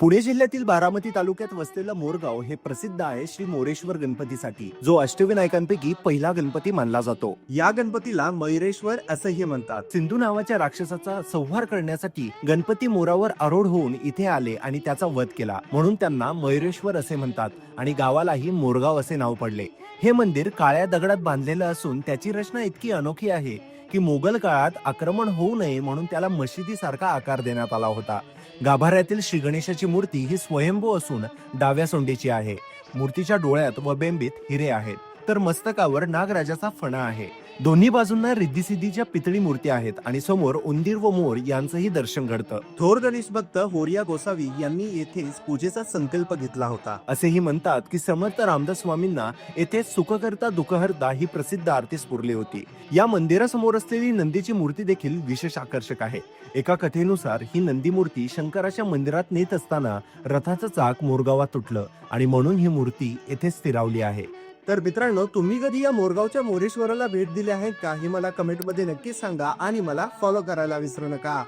पुणे जिल्ह्यातील बारामती तालुक्यात वसलेलं मोरगाव हे प्रसिद्ध आहे श्री मोरेश्वर गणपतीसाठी जो अष्टविनायकांपैकी पहिला गणपती मानला जातो. या गणपतीला मयुरेश्वर असंही म्हणतात. सिंधू नावाच्या राक्षसाचा संहार करण्यासाठी गणपती मोरावर आरोढ होऊन इथे आले आणि त्याचा वध केला. म्हणून त्यांना मयुरेश्वर असे म्हणतात आणि गावालाही मोरगाव असे नाव पडले. हे मंदिर काळ्या दगडात बांधलेलं असून त्याची रचना इतकी अनोखी आहे की मोगल काळात आक्रमण होऊ नये म्हणून त्याला मशिदीसारखा आकार देण्यात आला होता. गाभाऱ्यातील श्री गणेशाची मूर्ती ही स्वयंभू असून डाव्या सोंडीची आहे. मूर्तीच्या डोळ्यात व बेंबीत हिरे आहेत. तर मस्तकावर नागराजाचा फणा आहे. दोन्ही बाजूंना रिद्धिसिद्धीच्या पितळी मूर्ती आहेत आणि समोर उंदीर व मोर यांचंही दर्शन घडतं. थोर गणेश भक्त होरिया गोसावी यांनी येथेच पूजेचा संकल्प घेतला होता. असेही म्हणतात की समर्थ रामदास स्वामींना येथे सुखकर्ता दुःखहर्ता ही प्रसिद्ध आरती स्फुरली होती. या मंदिरासमोर असलेली नंदीची मूर्ती देखील विशेष आकर्षक आहे. एका कथेनुसार ही नंदी मूर्ती शंकराच्या मंदिरात नेत असताना रथाचं चाक मोरगावात तुटलं आणि म्हणून ही मूर्ती येथे स्थिरावली आहे. तर मित्रांनो तुम्ही कधी या मोरगावच्या मोरेश्वराला भेट दिली आहे का? हे मला कमेंटमध्ये नक्की सांगा आणि मला फॉलो करायला विसरू नका.